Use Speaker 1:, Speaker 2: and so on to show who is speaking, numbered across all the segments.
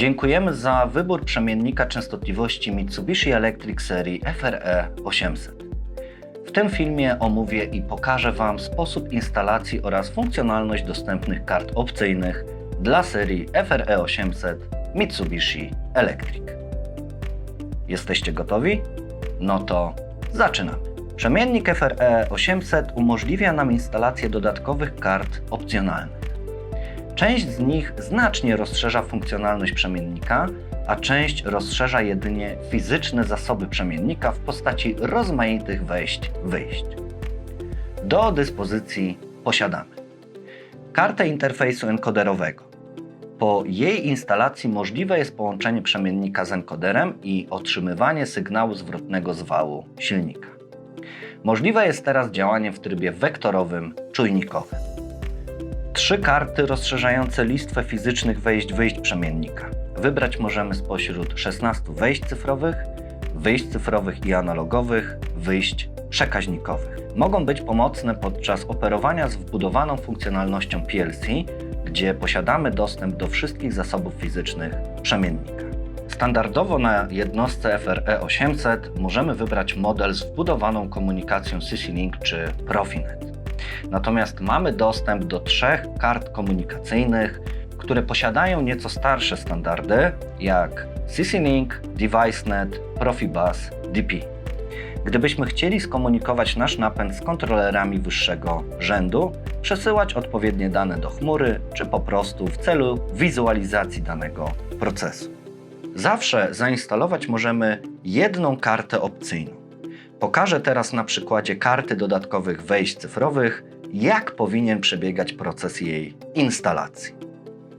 Speaker 1: Dziękujemy za wybór przemiennika częstotliwości Mitsubishi Electric serii FRE 800. W tym filmie omówię i pokażę Wam sposób instalacji oraz funkcjonalność dostępnych kart opcyjnych dla serii FRE 800 Mitsubishi Electric. Jesteście gotowi? No to zaczynamy. Przemiennik FRE 800 umożliwia nam instalację dodatkowych kart opcjonalnych. Część z nich znacznie rozszerza funkcjonalność przemiennika, a część rozszerza jedynie fizyczne zasoby przemiennika w postaci rozmaitych wejść-wyjść. Do dyspozycji posiadamy kartę interfejsu encoderowego. Po jej instalacji możliwe jest połączenie przemiennika z encoderem i otrzymywanie sygnału zwrotnego z wału silnika. Możliwe jest teraz działanie w trybie wektorowym czujnikowym. Trzy karty rozszerzające listwę fizycznych wejść-wyjść przemiennika. Wybrać możemy spośród 16 wejść cyfrowych, wyjść cyfrowych i analogowych, wyjść przekaźnikowych. Mogą być pomocne podczas operowania z wbudowaną funkcjonalnością PLC, gdzie posiadamy dostęp do wszystkich zasobów fizycznych przemiennika. Standardowo na jednostce FRE 800 możemy wybrać model z wbudowaną komunikacją CC-Link czy Profinet. Natomiast mamy dostęp do trzech kart komunikacyjnych, które posiadają nieco starsze standardy, jak CC-Link, DeviceNet, Profibus, DP. Gdybyśmy chcieli skomunikować nasz napęd z kontrolerami wyższego rzędu, przesyłać odpowiednie dane do chmury, czy po prostu w celu wizualizacji danego procesu. Zawsze zainstalować możemy jedną kartę opcyjną. Pokażę teraz na przykładzie karty dodatkowych wejść cyfrowych, jak powinien przebiegać proces jej instalacji.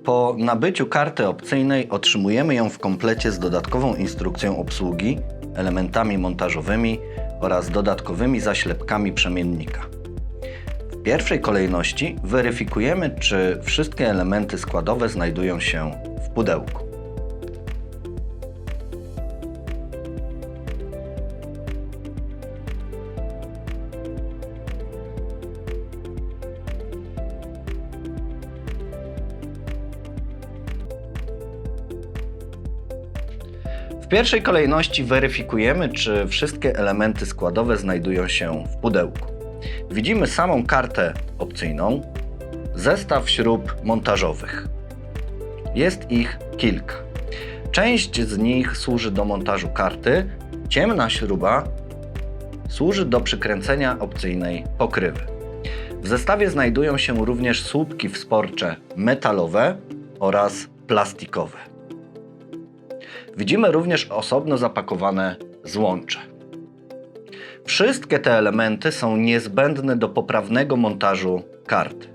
Speaker 1: Po nabyciu karty opcyjnej otrzymujemy ją w komplecie z dodatkową instrukcją obsługi, elementami montażowymi oraz dodatkowymi zaślepkami przemiennika. W pierwszej kolejności weryfikujemy, czy wszystkie elementy składowe znajdują się w pudełku. Pierwszej kolejności weryfikujemy, czy wszystkie elementy składowe znajdują się w pudełku. Widzimy samą kartę opcyjną, zestaw śrub montażowych. Jest ich kilka. Część z nich służy do montażu karty, ciemna śruba służy do przykręcenia opcyjnej pokrywy. W zestawie znajdują się również słupki wsporcze metalowe oraz plastikowe. Widzimy również osobno zapakowane złącze. Wszystkie te elementy są niezbędne do poprawnego montażu karty.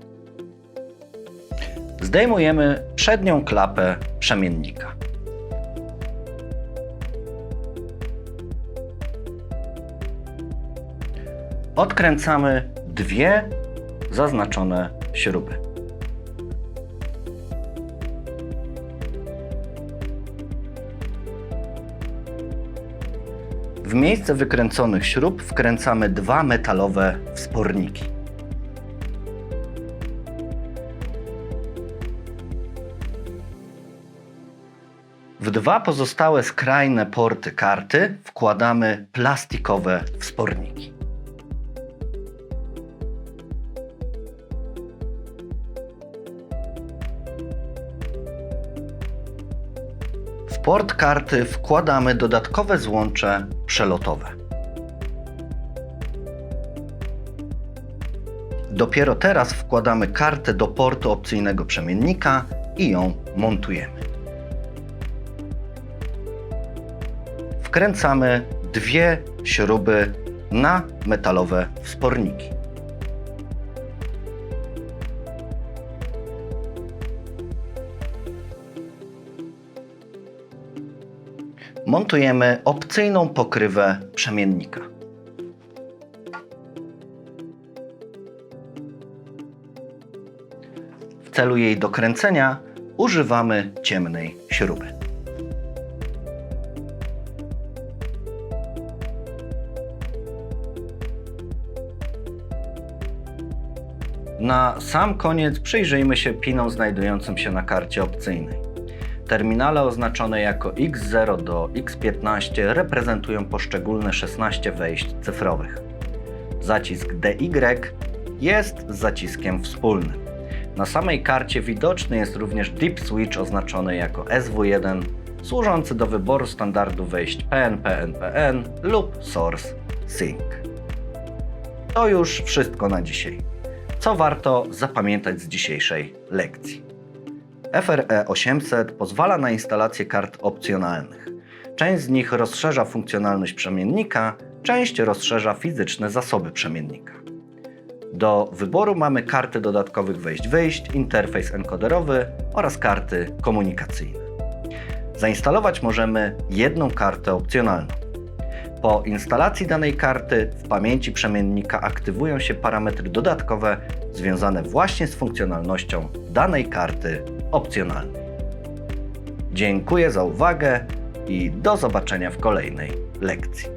Speaker 1: Zdejmujemy przednią klapę przemiennika. Odkręcamy dwie zaznaczone śruby. Miejsce wykręconych śrub wkręcamy dwa metalowe wsporniki. W dwa pozostałe skrajne porty karty wkładamy plastikowe wsporniki. Port karty wkładamy dodatkowe złącze przelotowe. Dopiero teraz wkładamy kartę do portu opcyjnego przemiennika i ją montujemy. Wkręcamy dwie śruby na metalowe wsporniki. Montujemy opcyjną pokrywę przemiennika. W celu jej dokręcenia używamy ciemnej śruby. Na sam koniec przyjrzyjmy się pinom znajdującym się na karcie opcyjnej. Terminale oznaczone jako X0 do X15 reprezentują poszczególne 16 wejść cyfrowych. Zacisk DY jest zaciskiem wspólnym. Na samej karcie widoczny jest również Deep Switch oznaczony jako SV1, służący do wyboru standardu wejść PNP-NPN lub Source Sync. To już wszystko na dzisiaj. Co warto zapamiętać z dzisiejszej lekcji? FRE 800 pozwala na instalację kart opcjonalnych. Część z nich rozszerza funkcjonalność przemiennika, część rozszerza fizyczne zasoby przemiennika. Do wyboru mamy karty dodatkowych wejść-wyjść, interfejs enkoderowy oraz karty komunikacyjne. Zainstalować możemy jedną kartę opcjonalną. Po instalacji danej karty w pamięci przemiennika aktywują się parametry dodatkowe związane właśnie z funkcjonalnością danej karty opcjonalnej. Dziękuję za uwagę i do zobaczenia w kolejnej lekcji.